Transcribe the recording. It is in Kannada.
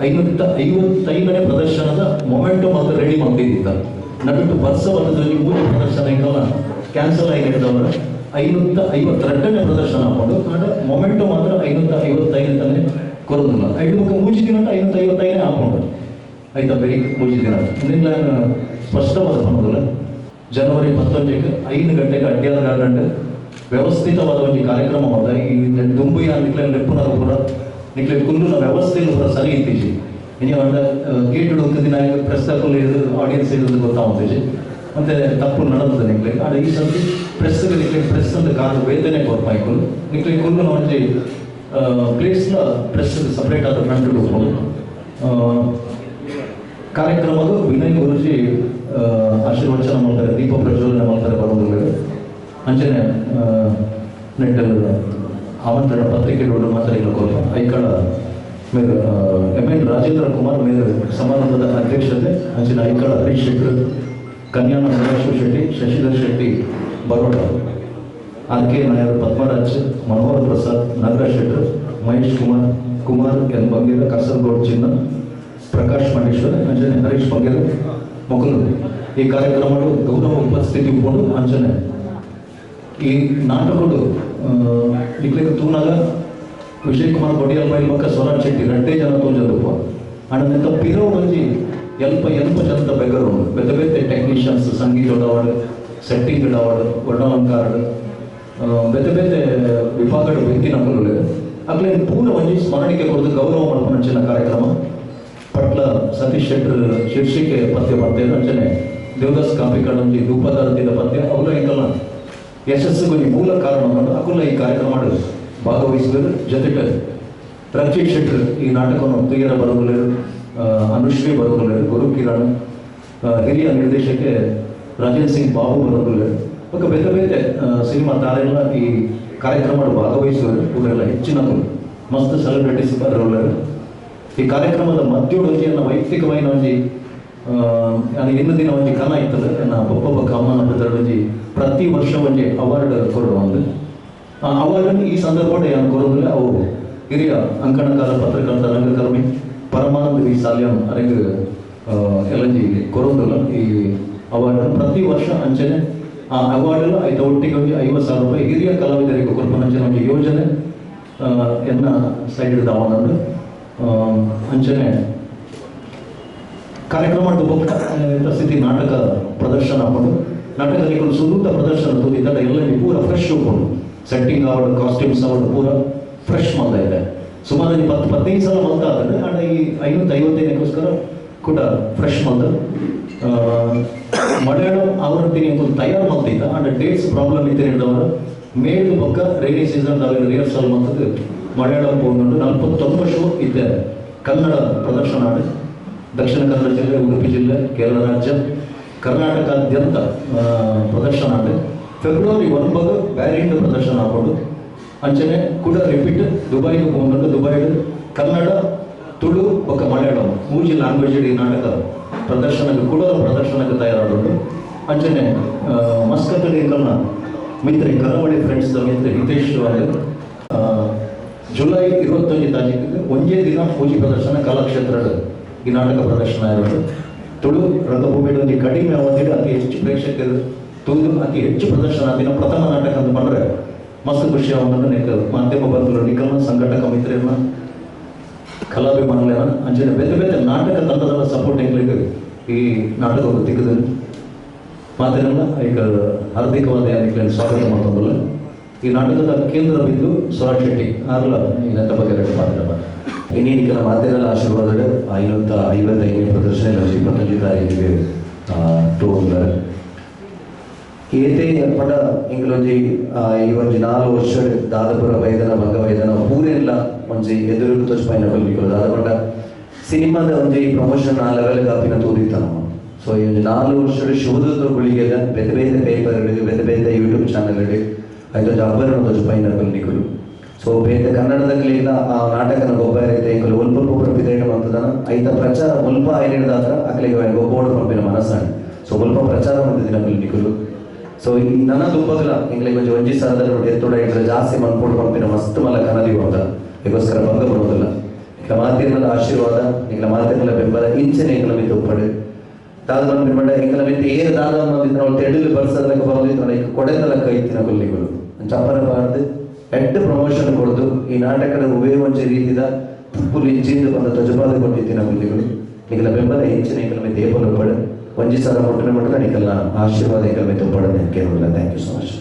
ಐವತ್ತ ಐವತ್ತೈದನೇ ಪ್ರದರ್ಶನದ ಮೊಮೆಂಟೋ ಮತ್ತು ರೆಡಿ ಮಾಡ್ತಿದ್ದ ನಡೆದು ವರ್ಷ ಮೂರು ಪ್ರದರ್ಶನ ಇದ್ದವರ ಕ್ಯಾನ್ಸಲ್ ಆಗಿದ್ದವರ ಐನೂರ ಐವತ್ತೆರಡನೇ ಪ್ರದರ್ಶನ ಹಾಕೊಂಡು ಆಡ ಮೊಮೆಂಟು ಮಾತ್ರ ಐನೂತ್ತ ಐವತ್ತೈದನೇ ಕೊರೋದಿಲ್ಲ ಐದು ಮುಖ ಮೂಜಿ ದಿನ ಐನೂರ ಐವತ್ತೈದನೇ ಹಾಕೊಂಡು. ಆಯ್ತಾ ಬೇರೆ ಮೂಜಿ ದಿನ? ನಿನ್ನ ಸ್ಪಷ್ಟವಾದ ಬಂದಿಲ್ಲ ಜನವರಿ ಹತ್ತೊಂದಕ್ಕೆ ಐದು ಗಂಟೆಗೆ ಅಡ್ಡಿಯಾದ ಗಂಟೆ ವ್ಯವಸ್ಥಿತವಾದ ಒಂದು ಕಾರ್ಯಕ್ರಮ ಹೋದ ಈ ದುಂಬುಯ ನಿಕ್ಲೆ ಲೆಪ್ಪುನ ಪೂರ ನಿಕ್ಲೆ ಕುಲ್ಲುನ ವ್ಯವಸ್ಥೆ ಪೂರ ಸರಿ ಇತ್ತೀಜಿ ಇನ್ನು ಅಂಡ ಗೇಟ್ ಹುಡುಕ ದಿನ ಪ್ರೆಸ್ ತಕೊಂಡು ಇರೋದು ಆಡಿಯನ್ಸ್ ಇರೋದು ಗೊತ್ತಾಗ್ತೀಜಿ ಮತ್ತೆ ತಪ್ಪು ನಡೆದದ ನಿಕ್ಲೆ ಆಡ ಈ ಸರ್ತಿ ಪ್ರೆಸ್ ನಿಕ್ಲೆ ಪ್ರೆಸ್ ಅಂತ ಕಾರಣ ವೇತನೆ ಕೊಡ್ಪಾಯ್ಕು ನಿಕ್ಲೆ ಕುಲ್ಲುನ ಒಂದು ಪ್ಲೇಸ್ನ ಪ್ರೆಸ್ ಸಪ್ರೇಟ್ ಆದ ಫ್ರಂಟ್ ಹೋಗ್ಬೋದು ಕಾರ್ಯಕ್ರಮದ ವಿನಯ್ ಗುರುಜಿ ಆ, ಆಶೀರ್ವಚನ ಮಾಡ್ತಾರೆ ದೀಪ ಪ್ರಜ್ವಲನೆ ಮಾಡ್ತಾರೆ ಬರೋದಿಲ್ಲ ಅಂಚನೆ ಆ, ನೆಟ್ ಆಮಂತ್ರಣ ಮಾತ್ರ ಹೇಳ್ಕೊಂಡು ಐಕಳ ಎಂ ಎನ್ ರಾಜೇಂದ್ರ ಕುಮಾರ್ ಮೇರೆ ಸಮಾರಂಭದ ಅಧ್ಯಕ್ಷತೆ ಅಂಚಿನ Aikala Harish Shettar Kanyana Sadashiva Shetty, Shashidhar Shetty Baroda R K Nair, Padmaraj, Manohar Prasad Nagaraj Shettar, Mahesh Kumar Kumar N Bangera, Kasaragod Chinna Prakash Mandeshwar ಅಂಜನೆ ಹರೀಶ್ ಬಂಗೇರ ಮುಕುಂದ್ ಈ ಕಾರ್ಯಕ್ರಮಗಳು ಗೌರವ ಉಪಸ್ಥಿತಿ ಇಟ್ಕೊಂಡು ಅಂಜನೆ ಈ ನಾಟಕಗಳು ಇಕ್ಲಿಕ್ಕೆ ತೂನಾಗ ವಿಜಯ್ ಕುಮಾರ್ ಬಡಿಯಲ್ ಬೈಲ್ ಮಕ್ಕ ಸ್ವರಾಜ್ ಶೆಟ್ಟಿ ರೆಡ್ಡೆ ಜನ ತೋಜದಪ್ಪ ಅಣ್ಣನೆಂತ ಪಿರೋ ಒಂಜಿ ಎಲ್ಪ ಎಲ್ಪ ಜನದ ಬೆಗರು ಬೆದ್ದ ಬೆದ್ದ ಟೆಕ್ನಿಷಿಯನ್ಸ್ ಸಂಗೀತ ಅವಾರ್ಡ್ ಸೆಟ್ಟಿಂಗ್ ಅವಾರ್ಡ್ ವರ್ಣಾಲಂಕಾರ ಬೆದ್ದ ಬೆದ್ದ ವಿಭಾಗದ ವ್ಯಕ್ತಿ ನಮ್ಮಲ್ಲಿ ಅಗ್ಲೇ ಪೂರ್ಣ ಒಂಜಿ ಸ್ಮರಣಿಕೆ ಕೊಡದು ಗೌರವ ಮಾಡ್ಕೊಂಡ ಕಾರ್ಯಕ್ರಮ ಪಟ್ಲ ಸತೀಶ್ ಶೆಟ್ಟರ್ ಶೀರ್ಷಿಕೆ ಪದ್ಯ ಪದ್ಯ ಅಂಚನೆ ದೇವದಾಸ್ ಕಾಪಿಕಡ್ ಒಂಜಿ ಧೂಪದಾರತಿದ ಪದ್ಯ ಅವರ ಎಂಕಲ್ಲ ಯಶಸ್ಸಿಗೆ ಮೂಲ ಕಾರಣವನ್ನು ಅಕುಲ ಈ ಕಾರ್ಯಕ್ರಮ ಭಾಗವಹಿಸಿದರು. ಜೊತೆಗೆ ರಂಜಿತ್ ಶೆಟ್ಟರ್ ಈ ನಾಟಕವನ್ನು ತುಯ್ಯರ ಬರೋದಿಲ್ಲ ಅನುಶ್ರೀ ಬರೋದಿಲ್ಲ ಗುರು ಕಿರಣ್ ಹಿರಿಯ ನಿರ್ದೇಶಕ್ಕೆ ರಾಜೇಂದ್ರ ಸಿಂಗ್ ಬಾಬು ಬರೋದಿಲ್ಲ ಮತ್ತು ಬೇರೆ ಬೇರೆ ಸಿನಿಮಾ ತಾರೆಲ್ಲ ಈ ಕಾರ್ಯಕ್ರಮ ಭಾಗವಹಿಸುವರು ಇವರೆಲ್ಲ ಹೆಚ್ಚಿನ ಮಸ್ತ್ ಸೆಲೆಬ್ರಿಟೀಸ್ ಬರಗಲರು. ಈ ಕಾರ್ಯಕ್ರಮದ ಮಧ್ಯೋಡೊಂಜಿಯನ್ನು ವೈಯಕ್ತಿಕವಾಗಿ ಒಂಜಿ ನಾನು ಇನ್ನು ದಿನ ಒಂಜಿ ಕನ ಇರ್ತದೆ ನನ್ನ ಒಬ್ಬೊಬ್ಬ ಕಾಮನ ಬೆದರೊಂಜಿ ಪ್ರತಿ ವರ್ಷ ಒಂಜಿ ಅವಾರ್ಡ್ ಕೊಡುವ ಒಂದು ಆ ಅವಾರ್ಡನ್ನು ಈ ಸಂದರ್ಭದಲ್ಲಿ ಏನು ಕೊಡೋದಿಲ್ಲ ಅವು ಹಿರಿಯ ಅಂಕಣಕಾರ ಪತ್ರಕರ್ತ ರಂಗಕರ್ಮಿ ಪರಮಾನಂದ ವಿ ಸಾಲ್ಯಂ ಅರೆಂಗ್ ಎಲ್ಲಂಜಿ ಕೊಡೋದಿಲ್ಲ ಈ ಅವಾರ್ಡ್ ಪ್ರತಿ ವರ್ಷ ಅಂಚನೆ ಆ ಅವಾರ್ಡ್ ಐತ ಒಟ್ಟಿಗೆ ಒಂದು ಐವತ್ತು ಸಾವಿರ ರೂಪಾಯಿ ಹಿರಿಯ ಕಲಾವಿದರಿಗೆ ಕೊರ್ಪನಂಚನೆ ಒಂದು ಯೋಜನೆ ಆ, ಎನ್ನ ಸೈಡ್ ದಾವನಂದು ಅಂಚನೆ ಕಾರ್ಯಕ್ರಮದ ಪ್ರಸಿದ್ಧಿ ನಾಟಕ ಪ್ರದರ್ಶನ ಹಾಕೊಂಡು ನಾಟಕದಲ್ಲಿ ಒಂದು ಸುದೂತ ಪ್ರದರ್ಶನ ತೋದಿದ್ದಾಗ ಎಲ್ಲ ಪೂರ ಫ್ರೆಶ್ ಹೋಗ್ಕೊಂಡು ಸೆಟ್ಟಿಂಗ್ ಆವರ್ಡ್ ಕಾಸ್ಟ್ಯೂಮ್ಸ್ ಆವರ್ಡ್ ಪೂರ ಫ್ರೆಶ್ ಮಾಡ್ತಾ ಇದೆ. ಸುಮಾರು ಇಪ್ಪತ್ತು ಪತ್ತು ಹದಿನೈದು ಸಲ ಮಂತ ಆದರೆ ಆಡ ಈ ಐವತ್ತು ಐವತ್ತೈದಕ್ಕೋಸ್ಕರ ಕೂಡ ಫ್ರೆಶ್ ಮಾಡ್ದ ಮಲಯಾಳಂ ಅವರೊಟ್ಟಿಗೆ ಒಂದು ತಯಾರು ಮಾಡ್ತಿದ್ದ ಅಂದರೆ ಡೇಟ್ಸ್ ಪ್ರಾಬ್ಲಮ್ ಇತ್ತು ಹೇಳಿದವರು. ಮೇಲು ಪಕ್ಕ ರೈನಿ ಸೀಸನ್ ರಿಹರ್ಸಲ್ ಮಾಡ್ತದ್ದು ಮಲಯಾಳಂ ಹೋಗ್ಕೊಂಡು ನಲ್ವತ್ತೊಂಬತ್ತು ಶೋ ಇದ್ದೆ. ಕನ್ನಡ ಪ್ರದರ್ಶನ ಆಡಿ ದಕ್ಷಿಣ ಕನ್ನಡ ಜಿಲ್ಲೆ ಉಡುಪಿ ಜಿಲ್ಲೆ ಕೇರಳ ರಾಜ್ಯ ಕರ್ನಾಟಕಾದ್ಯಂತ ಪ್ರದರ್ಶನ ಆಗಿದೆ. ಫೆಬ್ರವರಿ ಒಂಬತ್ತು ಬ್ಯಾರಿಂಡ್ ಪ್ರದರ್ಶನ ಹಾಕೊಂಡು ಅಂಚನೆ ಕೂಡ ರಿಪೀಟ್ ದುಬೈಗೆ ಹೋಗ್ಕೊಂಡು ದುಬೈಡ್ ಕನ್ನಡ ತುಳು ಬೊಕ್ಕ ಮಲಯಾಳಂ ಮೂಜಿ ಲ್ಯಾಂಗ್ವೇಜ್ ಈ ನಾಟಕ ಪ್ರದರ್ಶನಕ್ಕೆ ಕೂಡ ಪ್ರದರ್ಶನಕ್ಕೆ ತಯಾರಾದವರು ಅಂಚನೆ ಆ, ಮಸ್ಕತ್ತಲ್ಲಿ ಕನ್ನ ಮಿತ್ರ ಕರಾವಳಿ ಫ್ರೆಂಡ್ಸ್ ಮಿತ್ರ ಹಿತೇಶ್ ಅವರು ಜುಲೈ ಇರುವತ್ತೊಂದು ತಾರೀಕಿಗೆ ಒಂದೇ ದಿನ ಪೂಜೆ ಪ್ರದರ್ಶನ ಕಲಾಕ್ಷೇತ್ರದ ಈ ನಾಟಕ ಪ್ರದರ್ಶನ ಇರೋದು ತುಳು ರಂಗಭೂಮಿಯಲ್ಲಿ ಒಂದು ಕಡಿಮೆ ಅವಧಿಯಲ್ಲಿ ಅತಿ ಹೆಚ್ಚು ಪ್ರೇಕ್ಷಕರು ತುಳು ಅತಿ ಹೆಚ್ಚು ಪ್ರದರ್ಶನ ದಿನ ಪ್ರಥಮ ನಾಟಕ ಅಂತ ಬಂದ್ರೆ ಮಸ್ತ್ ಖುಷಿ ಅವನನ್ನು ನೆಕ್ಕ ಮಾಧ್ಯಮ ಬಂಧುಗಳು ನಿಖಲ್ನ ಸಂಘಟಕ ಮಿತ್ರರನ್ನ ಕಲಾಭಿಮಾನಿಗಳನ್ನ ಅಂಚನೆ ಬೇರೆ ಬೇರೆ ನಾಟಕ ತಂಡದ ಸಪೋರ್ಟ್ ಹೆಂಗ್ಲಿಕ್ಕೆ ಈ ನಾಟಕ ತೆಗೆದು ಮಾತೇನಲ್ಲ ಈಗ ಹಾರ್ದಿಕವಾದ ಯಾರಿಗಳನ್ನು ಸ್ವಾಗತ ಮಾಡ್ಕೊಂಡಲ್ಲ ಈ ನಾಟಕದ ಕೇಂದ್ರ ಬಿದ್ದು ಸ್ವರಾಜ್ ಶೆಟ್ಟಿ. ಆಗಲ್ಲ ನಟ ಬಗ್ಗೆ ಎರಡು ಮಾತಾಡ ಇನ್ನೇನಿಕನ ಮಾತೆಲ್ಲ ಆಶೀರ್ವಾದಗಳು? ಐವತ್ತ ಐವತ್ತೈದನೇ ಪ್ರದರ್ಶನ ಲಕ್ಷ ಇಪ್ಪತ್ತೈದು ತಾರೀಕಿಗೆ ಏತೆ ಏರ್ಪಡ ಇಂಗ್ಲೊಂಜಿ ಈ ಒಂಜಿ ನಾಲ್ಕು ವರ್ಷ ದಾದಪುರ ವೈದನ ಭಂಗ ವೈದನ ಪೂರೆಲ್ಲ ಒಂಜಿ ಎದುರು ತೋಚ್ಪಾಯಿನ ಬಲ್ಲಿಕ್ಕಲು ದಾದ ಪಂಡ ಸಿನಿಮಾದ ಒಂಜಿ ಪ್ರಮೋಷನ್ ಆ ಲೆವೆಲ್ ಕಾಪಿನ ತೋರಿತ ಸೊ ಈ ಒಂದು ನಾಲ್ಕು ವರ್ಷ ಶೋಧದ ಗುಳಿಗೆಲ್ಲ ಬೇರೆ ಬೇರೆ ಪೇಪರ್ ಬೇರೆ ಬೇರೆ ಯೂಟ್ಯೂಬ್ ಚಾನಲ್ ಐದೊಂದು ಅಬ್ಬರ ತೋಚ್ಪಾಯಿನ ಬಲ್ಲಿಕ್ಕಲು ಸೊ ಬೇತೆ ಕನ್ನಡದಲ್ಲಿಲ್ಲ ಆ ನಾಟಕನ ಗೊಬ್ಬ ಐತೆ ಇಂಕಲು ಒಲ್ಪ ಒಬ್ಬರ ಪಿದೇಣ ಅಂತದನ ಐತ ಪ್ರಚಾರ ಒಲ್ಪ ಐನಿಡ್ದಾತ್ರ ಅಕ್ಲಿಗೆ ಗೊಬ್ಬೋಡು ಪಂಪಿನ ಮನಸ್ಸಾണ് ಸೊ ಒಲ್ಪ ಪ್ರಚಾರ ಮಾಡಿದಿನ ಬಲ್ಲಿಕ್ಕಲು ಸೊ ಈ ನನ್ನ ದುಬ್ಬಗಲ ಇಂಗ್ಲಿಗೆ ಕೊಂಚ ಒಂಜಿ ಸಾಲದ ಎತ್ತೋಡ ಇದ್ರೆ ಜಾಸ್ತಿ ಮನ್ಪೋಡು ಪಂಪಿನ ಮಸ್ತ್ ಮಲ್ಲ ಕನದಿ ಹೋದ. ಇದಕ್ಕೋಸ್ಕರ ಭಂಗ ಬರೋದಿಲ್ಲ ಈಗ ಮಾತಿರಲ ಆಶೀರ್ವಾದ ಈಗ ಮಾತಿರಲ ಬೆಂಬಲ ಇಂಚನೆ ಎಂಗಳ ಮಿತ್ತು ಉಪ್ಪಡು ದಾದ ಮಿಂಬಡ ಎಂಗಳ ಮಿತ್ತು ಏನು ದಾದ ಮಂದಿನ ನಾವು ತೆಡಲು ಬರ್ಸದಕ್ಕೆ ಬರೋದಿತ್ತು ಈಗ ಕೊಡೆದಲ ಕೈತಿನ ಕೊಲ್ಲಿಗಳು ತಪ್ಪರಬಾರದು ಎಂಟ್ ಪ್ರಮೋಷನ್ ಕೊಡೋದು. ಈ ನಾಟಕದ ಉಭಯ ಉಪಯೋಗಿಸ ರೀತಿಯ ಪುಲಿ ಇಂಚಿಂದು ಬಂದ ತಜಪಾದ ಕೊಟ್ಟಿದ್ದೀನಿ ಮೌಲ್ಯಗಳು ನಿಗಲ ಬೆಂಬಲ ಹೆಚ್ಚಿನ ಇಕಲ ದೇವರು ಪಡೆ ಒಂಜಿ ಸಲ ಮುಟ್ಟಿನ ಮಟ್ಟದ ನಿಗಲ ಆಶೀರ್ವಾದ ಇಕಲ ಮೇಲೆ ತುಂಬಡ ಕೇಳೋಲ್ಲ ಥ್ಯಾಂಕ್ ಯು ಸೋ ಮಚ್